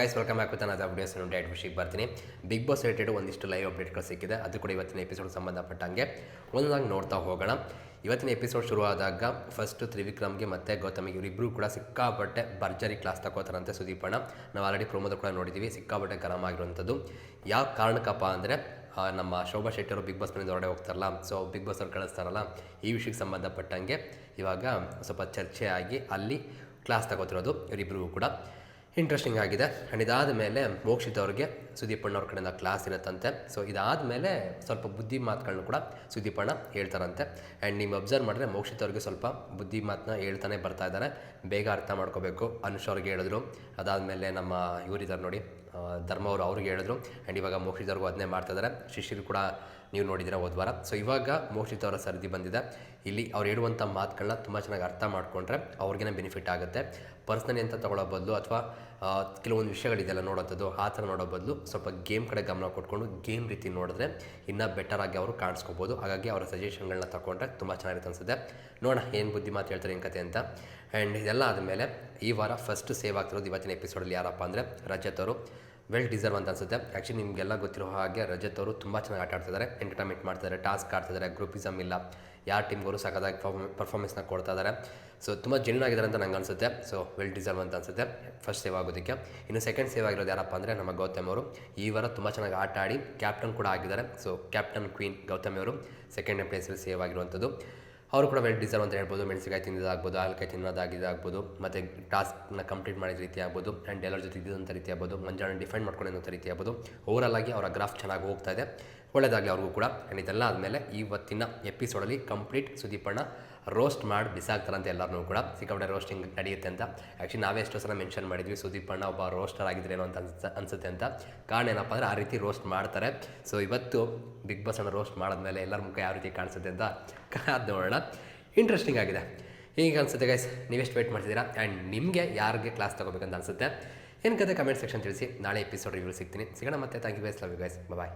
Guys welcome back with another videos diet ವಿಷಯಕ್ಕೆ ಬರ್ತೀನಿ big boss related ಒಂದಿಷ್ಟು live ಅಪ್ಡೇಟ್ಗಳು ಸಿಕ್ಕಿದೆ. ಅದು ಕೂಡ ಇವತ್ತಿನ ಎಪಿಸೋಡ್ ಸಂಬಂಧಪಟ್ಟಂಗೆ ಒಂದೊಂದಾಗಿ ನೋಡ್ತಾ ಹೋಗೋಣ. ಇವತ್ತಿನ ಎಪಿಸೋಡ್ ಶುರುವಾದಾಗ ಫಸ್ಟ್ ತ್ರಿವಿಕ್ರಮ್ಗೆ ಮತ್ತು ಗೌತಮಿಗೆ ಇವರಿಬ್ಬರು ಕೂಡ ಸಿಕ್ಕಾಪಟ್ಟೆ ಭರ್ಜರಿ ಕ್ಲಾಸ್ ತಗೋತಾರಂತೆ ಸುದೀಪಣ್ಣ. ನಾವು ಆಲ್ರೆಡಿ ಪ್ರೊಮೋದ ಕೂಡ ನೋಡಿದ್ದೀವಿ ಸಿಕ್ಕಾಪಟ್ಟೆ ಗರಂ ಆಗಿರುವಂಥದ್ದು. ಯಾವ ಕಾರಣಕ್ಕಪ್ಪ ಅಂದರೆ ನಮ್ಮ ಶೋಭಾ ಶೆಟ್ಟಿಯವರು ಬಿಗ್ ಬಾಸ್ ಮನೆಯಿಂದ ಹೊರಡೆ ಹೋಗ್ತಾರಲ್ಲ ಸೊ ಬಿಗ್ ಬಾಸ್ ಅವ್ರು ಕಳಿಸ್ತಾರಲ್ಲ, ಈ ವಿಷಯಕ್ಕೆ ಸಂಬಂಧಪಟ್ಟಂಗೆ ಇವಾಗ ಸ್ವಲ್ಪ ಚರ್ಚೆ ಆಗಿ ಅಲ್ಲಿ ಕ್ಲಾಸ್ ತಗೋತಿರೋದು ಇವರಿಬ್ಬರಿಗೂ ಕೂಡ. ಇಂಟ್ರೆಸ್ಟಿಂಗ್ ಆಗಿದೆ. ಆ್ಯಂಡ್ ಇದಾದ ಮೇಲೆ ಮೋಕ್ಷಿತ್ ಅವ್ರಿಗೆ ಸುದೀಪಣ್ಣ ಅವ್ರ ಕಡೆಯಿಂದ ಕ್ಲಾಸ್ ಇರುತ್ತಂತೆ. ಸೊ ಇದಾದ ಮೇಲೆ ಸ್ವಲ್ಪ ಬುದ್ಧಿ ಮಾತುಗಳನ್ನು ಕೂಡ ಸುದೀಪಣ್ಣ ಹೇಳ್ತಾರಂತೆ. ಆ್ಯಂಡ್ ನೀವು ಅಬ್ಸರ್ವ್ ಮಾಡಿದ್ರೆ ಮೋಕ್ಷಿತ್ ಅವ್ರಿಗೆ ಸ್ವಲ್ಪ ಬುದ್ಧಿ ಮಾತನ್ನ ಹೇಳ್ತಾನೆ ಬರ್ತಾ ಇದ್ದಾರೆ ಬೇಗ ಅರ್ಥ ಮಾಡ್ಕೋಬೇಕು. ಅನುಷ್ ಅವ್ರಿಗೆ ಹೇಳಿದ್ರು. ಅದಾದಮೇಲೆ ನಮ್ಮ ಇವರಿದ್ದಾರೆ ನೋಡಿ. ಧರ್ಮ ಅವರು ಅವ್ರಿಗೆ ಹೇಳಿದ್ರು. ಆ್ಯಂಡ್ ಇವಾಗ ಮೋಕ್ಷಿತವ್ರಿಗೂ ಅದನ್ನೇ ಮಾಡ್ತಾ ಇದ್ದಾರೆ ಶಿಶಿರ್ ಕೂಡ ನೀವು ನೋಡಿದ್ದೀರ ಹೋದ ವಾರ. ಸೊ ಇವಾಗ ಮೋಕ್ಷಿತವರ ಸರದಿ ಬಂದಿದೆ. ಇಲ್ಲಿ ಅವ್ರು ಹೇಳುವಂಥ ಮಾತುಗಳನ್ನ ತುಂಬ ಚೆನ್ನಾಗಿ ಅರ್ಥ ಮಾಡಿಕೊಂಡ್ರೆ ಅವ್ರಿಗೇನೆ ಬೆನಿಫಿಟ್ ಆಗುತ್ತೆ. ಪರ್ಸ್ನಲಿ ಅಂತ ತಗೊಳ್ಳೋ ಬದಲು ಅಥವಾ ಕೆಲವೊಂದು ವಿಷಯಗಳಿದೆಲ್ಲ ನೋಡೋಂಥದ್ದು, ಆ ಥರ ನೋಡೋ ಬದಲು ಸ್ವಲ್ಪ ಗೇಮ್ ಕಡೆ ಗಮನ ಕೊಟ್ಕೊಂಡು ಗೇಮ್ ರೀತಿ ನೋಡಿದ್ರೆ ಇನ್ನೂ ಆಗಿ ಅವರು ಕಾಣಿಸ್ಕೋಬೋದು. ಹಾಗಾಗಿ ಅವರ ಸಜೆಷನ್ಗಳನ್ನ ತೊಗೊಂಡ್ರೆ ತುಂಬ ಚೆನ್ನಾಗಿರುತ್ತೆ ಅನಿಸುತ್ತೆ. ನೋಡೋಣ ಏನು ಬುದ್ಧಿ ಮಾತು ಹೇಳ್ತಾರೆ ಏನು ಕತೆ ಅಂತ. ಆ್ಯಂಡ್ ಇದೆಲ್ಲ ಆದಮೇಲೆ ಈ ವಾರ ಫಸ್ಟ್ ಸೇವ್ ಆಗ್ತಿರೋದು ಇವತ್ತಿನ ಎಪಿಸೋಡಲ್ಲಿ ಯಾರಪ್ಪ ಅಂದರೆ ರಜತ್ ಅವರು. ವೆಲ್ ಡಿಸರ್ವ್ ಅಂತ ಅನ್ಸುತ್ತೆ. ಆ್ಯಕ್ಚುಲಿ ನಿಮಗೆಲ್ಲ ಗೊತ್ತಿರೋ ಹಾಗೆ ರಜತ್ ಅವರು ತುಂಬ ಚೆನ್ನಾಗಿ ಆಟ ಆಡ್ತಿದ್ದಾರೆ ಎಂಟರ್ಟೈನ್ಮೆಂಟ್ ಮಾಡ್ತಿದ್ದಾರೆ ಟಾಸ್ಕ್ ಆಡ್ತಿದ್ದಾರೆ ಗ್ರೂಪಿಸಮ್ ಇಲ್ಲ. ಯಾರ ಟೀಮ್ಗೂ ಸಖತ್ತಾಗಿ ಪರ್ಫಾರ್ಮೆನ್ಸ್ನ ಕೊಡ್ತಾ ಇದ್ದಾರೆ ಸೊ ತುಂಬ ಜೆನ್ಯೂನ್ ಆಗಿದ್ದಾರೆ ಅಂತ ನಂಗೆ ಅನಿಸುತ್ತೆ. ಸೊ ವೆಲ್ ಡಿಸರ್ವ್ ಅಂತ ಅನ್ಸುತ್ತೆ. ಫಸ್ಟ್ ಸೇವ್ ಆಗೋದಕ್ಕೆ. ಇನ್ನು ಸೆಕೆಂಡ್ ಸೇವ್ ಆಗಿರೋದು ಯಾರಪ್ಪ ಅಂದರೆ ನಮ್ಮ ಗೌತಮ್ ಅವರು. ಈ ವಾರ ತುಂಬ ಚೆನ್ನಾಗಿ ಆಟ ಆಡಿ ಕ್ಯಾಪ್ಟನ್ ಕೂಡ ಆಗಿದ್ದಾರೆ. ಸೊ ಕ್ಯಾಪ್ಟನ್ ಕ್ವೀನ್ ಗೌತಮ್ ಅವರು ಸೆಕೆಂಡ್ ಪ್ಲೇಸಲ್ಲಿ ಸೇವ್ ಆಗಿರುವಂಥದ್ದು ಅವರು ಕೂಡ ವೆಲ್ ಡಿಸರ್ವ್ ಅಂತ ಹೇಳ್ಬೋದು ಮೆಣಸಿಕಾಯಿ ತಿನ್ನೋದಾಗ್ಬೋದು, ಹಾಲ್ಕಾಯಿ ತಿನ್ನೋದಾಗಿದ್ದಾಗ್ಬೋದು ಮತ್ತು ಟಾಸ್ಕ್ನ ಕಂಪ್ಲೀಟ್ ಮಾಡಿದ ರೀತಿ ಆಗ್ಬೋದು ಆ್ಯಂಡ್ ಎಲ್ಲರ ಜೊತೆ ಇದ್ದಂಥ ರೀತಿ ಆಗ್ಬೋದು ಮಂಜಾನ ಡಿಫೈನ್ ಮಾಡ್ಕೊಂಡಿದ್ದಂಥ ರೀತಿ ಆಗ್ಬೋದು ಓವರಾಲ್ ಆಗಿ ಅವರ ಗ್ರಾಫ್ ಚೆನ್ನಾಗಿ ಹೋಗ್ತಾ ಇದೆ. ಒಳ್ಳೆಯದಾಗಲಿ ಅವ್ರಿಗೂ ಕೂಡ. ಆ್ಯಂಡ್ ಇದೆಲ್ಲ ಆದಮೇಲೆ ಇವತ್ತಿನ ಎಪಿಸೋಡಲ್ಲಿ ಕಂಪ್ಲೀಟ್ ಸುದೀಪಣ್ಣ ರೋಸ್ಟ್ ಮಾಡಿ ಅಂತ ಎಲ್ಲರೂ ಕೂಡ. ಸಿಕ್ಕಾಪಟ್ಟೆ ರೋಸ್ಟಿಂಗ್ ನಡೆಯುತ್ತೆ ಅಂತ. ಆ್ಯಕ್ಚುಲಿ ನಾವೇ ಎಷ್ಟೋ ಸಲ ಮೆನ್ಷನ್ ಮಾಡಿದ್ವಿ, ಸುದೀಪಣ್ಣ ಒಬ್ಬ ರೋಸ್ಟರ್ ಆಗಿದ್ರೇನೋ ಅಂತ ಅನ್ಸ, ಅನ್ಸುತ್ತೆ ಅಂತ. ಕಾರಣ ಏನಪ್ಪ ಅಂದರೆ ಆ ರೀತಿ ರೋಸ್ಟ್ ಮಾಡ್ತಾರೆ. ಸೊ ಇವತ್ತು ಬಿಗ್ ಬಾಸ್ ಅನ್ನು ರೋಸ್ಟ್ ಮಾಡಿದ್ಮೇಲೆ ಎಲ್ಲರ ಮುಖ ಯಾವ ರೀತಿ ಕಾಣಿಸುತ್ತೆ ಅಂತ ಅದು ನೋಡೋಣ. ಇಂಟ್ರೆಸ್ಟಿಂಗ್ ಆಗಿದೆ. ಹೀಗೆ ಅನಿಸುತ್ತೆ ಗೈಸ್ ನೀವೆಷ್ಟು ವೇಟ್ ಮಾಡ್ತಿದ್ದೀರಾ? ಆ್ಯಂಡ್ ನಿಮಗೆ ಯಾರಿಗೆ ಕ್ಲಾಸ್ ತೊಗೋಬೇಕಂತ ಅನಿಸುತ್ತೆ? ಏನು ಕತೆ ಕಮೆಂಟ್ ಸೆಕ್ಷನ್ ತಿಳಿಸಿ. ನಾಳೆ ಎಪಿಸೋಡ್ ರಿವ್ಯೂ ಸಿಗ್ತೀನಿ. ಸಿಗೋಣ ಮತ್ತೆ. Thank you guys love you guys bye